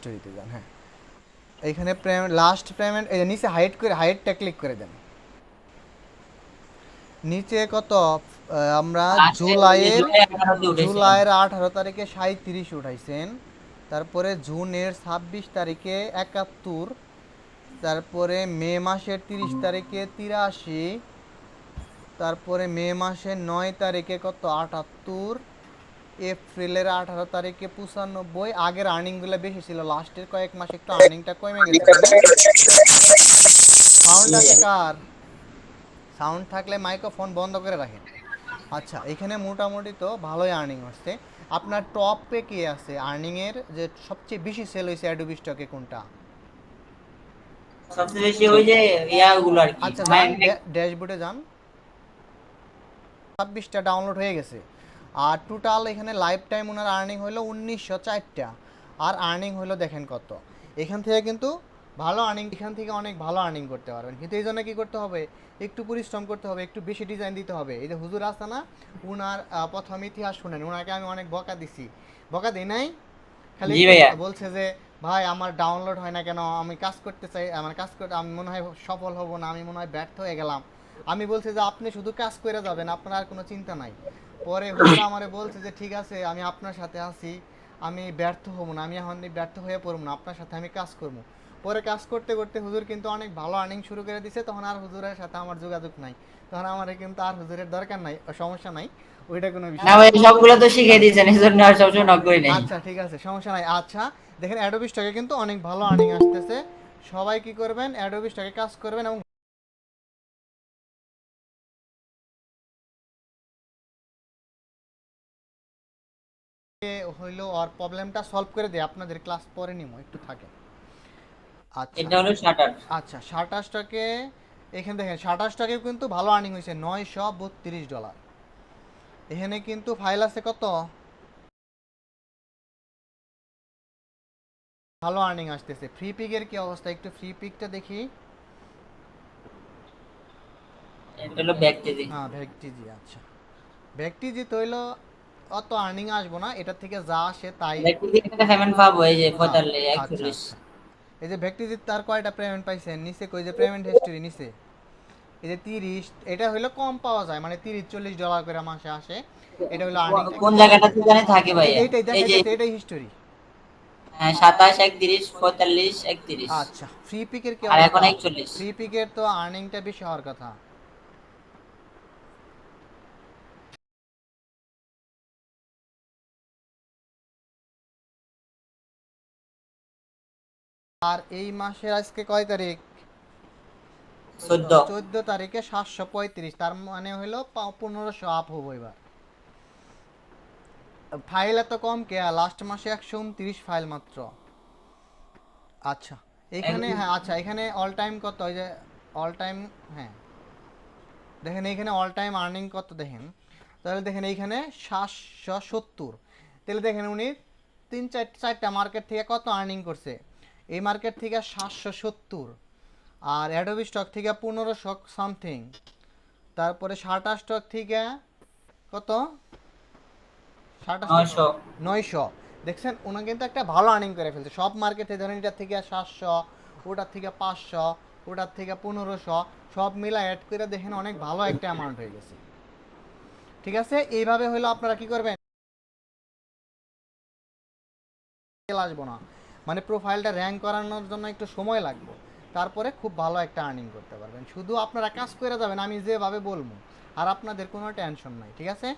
হিস্টোরিতে যান হ্যাঁ। এইখানে পেমেন্ট লাস্ট পেমেন্ট এই নিচে হাইট করে হাইটটা ক্লিক করে দেন। নিচে কত? আমরা জুলাইয়ের জুলাই 18 জুলাইয়ের আঠারো তারিখে সাঁত্রিশ উঠাইছেন। তারপরে জুনের ছাব্বিশ তারিখে একাত্তর। তারপরে মে মাসের তিরিশ তারিখে তিরাশি। তারপরে মে মাসের নয় তারিখে কত? আটাত্তর। এপ্রিলের আঠারো তারিখে পঁচানব্বই আগের আর্নিং আর্নিংগুলো বেশি ছিল। লাস্টের কয়েক মাস একটু আর্নিংটা কমে গেছে সাউন্ড আছে কার? সাউন্ড থাকলে মাইক্রোফোন বন্ধ করে রাখেন। আচ্ছা এখানে মোটামুটি তো ভালোই আর্নিং হচ্ছে। আপনার টপে কে আছে? আর্নিং এর যে সবচেয়ে বেশি সেল হয়েছে অ্যাডোবি স্টকে কোনটা? সবচেয়ে বেশি ওই যে ইয়াগুলো আর কি আচ্ছা ড্যাশবোর্ডে যান। ছাব্বিশটা ডাউনলোড হয়ে গেছে। আর টোটাল এখানে লাইফ টাইম ওনার আর্নিং হলো উনিশশো চারটা। আর আর্নিং হলো দেখেন কত। এখান থেকে কিন্তু ভালো আর্নিং এখান থেকে অনেক ভালো আর্নিং করতে পারবেন। কিন্তু এই জন্য কী করতে হবে? একটু পরিশ্রম করতে হবে একটু বেশি ডিজাইন দিতে হবে। এই যে হুজুর আসতে না উনার প্রথম ইতিহাস শুনেন। ওনাকে আমি অনেক বকা দিছি। বকা দিই নাই? খালি বলছে যে ভাই আমার ডাউনলোড হয় না কেন? আমি কাজ করতে চাই আমার কাজ করতে আমি মনে হয় সফল হব না আমি মনে হয় ব্যর্থ হয়ে গেলাম। আমি বলছি যে আপনি শুধু কাজ করে যাবেন আপনার আর কোনো চিন্তা নাই। পরে হুজুর আমারে বলছে যে ঠিক আছে আমি আপনার সাথে আছি আমি ব্যর্থ হব না আমি এখন ব্যর্থ হয়ে পড়ব না আপনার সাথে আমি কাজ করব। পরে কাজ করতে করতে হুজুর কিন্তু অনেক ভালো আর্নিং শুরু করে দিছে তখন আর হুজুরের সাথে আমার যোগাযোগ নাই। তখন আমার কিন্তু আর হুজুরের দরকার নাই সমস্যা নাই ওইটা কোনো বিষয় না। ভাই সবগুলো তো শিখিয়ে দিয়েছেন এই জন্য আর সবসময় নক করি নাই। আচ্ছা ঠিক আছে সমস্যা নাই। আচ্ছা দেখেন অ্যাডোবি স্টকে কিন্তু অনেক ভালো আর্নিং আসতেছে। সবাই কি করবেন অ্যাডোবি স্টকে কাজ করবেন এবং হইল আর প্রবলেমটা সলভ করে দেয়। আপনাদের ক্লাস পরে নিমো একটু থাকে। আচ্ছা। এটা হলো শাটার আচ্ছা শার্টা স্টকে এখানে দেখেন শার্টা স্টকে কিন্তু ভালো আর্নিং হয়েছে নয়শো বত্রিশ ডলার এখানে কিন্তু ফাইল আছে কত? ভালো আর্নিং আসতেছে। ফ্রি পিকের কি অবস্থা? একটু ফ্রি পিকটা দেখি। এটা হলো ব্যাকটেজি হ্যাঁ ভ্যাকটিজি আচ্ছা। ভ্যাকটিজি তো হইল অত আর্নিং আসব না এটার থেকে যা আসে তাই পেমেন্ট পাবো এই যে 45 আচ্ছা, 41। এই যে ভ্যাকটিজি তার কয়টা পেমেন্ট পাইছেন? নিচে কই যে পেমেন্ট হিস্টরি নিচে? এই যে তিরিশ এটা হইল কম পাওয়া যায় মানে তিরিশ চল্লিশ ডলার করে মাসে আসে। এটা হলো আর্নিং কোন জায়গাটাতে জানে থাকে ভাই এইটাই দেখা এই যে এটাই হিস্টোরি হ্যাঁ, 27 31 45 31 আচ্ছা ফ্রি পিকের কি আর এখন 41 ফ্রি পিকের তো আর্নিংটা বেশি হওয়ার কথা। আর এই মাসের আজকে কয় তারিখ? 14 চোদ্দ তারিখে সাতশো পঁয়ত্রিশ তার মানে হলো পনেরোশো আপ হব এবার। ফাইল এত কম কে? লাস্ট মাসে একশো উনত্রিশ ফাইল মাত্র। আচ্ছা এখানে হ্যাঁ আচ্ছা এখানে অল টাইম কত? ওই যে অল টাইম হ্যাঁ। দেখেন এইখানে অল টাইম আর্নিং কত দেখেন? তাহলে দেখেন এইখানে সাতশো সত্তর। তাহলে দেখেন উনি তিন চার চারটা মার্কেট থেকে কত আর্নিং করছে? এই মার্কেট থেকে সাতশো সত্তর আর অ্যাডোবি স্টক থেকে পনেরোশো সামথিং তারপরে শার্টা স্টক থেকে কত? শার্টা 900 নয়শো। দেখছেন ওনা কিন্তু একটা ভালো আর্নিং করে ফেলছে। সব মার্কেটে ধরেন এটার থেকে সাতশো ওটার থেকে পাঁচশো ওটার থেকে পনেরোশো সব মিলা অ্যাড করে দেখেন অনেক ভালো একটা অ্যামাউন্ট হয়ে গেছে। ঠিক আছে? এইভাবে হলো আপনারা কি করবেন? আসব না। মানে প্রোফাইলটা র্যাঙ্ক করানোর জন্য একটু সময় লাগবে। তারপরে খুব ভালো একটা আর্নিং করতে পারবেন। শুধু আপনারা কাজ করে যাবেন, আমি যেভাবে বলব। আর আপনাদের কোনো টেনশন নাই, ঠিক আছে?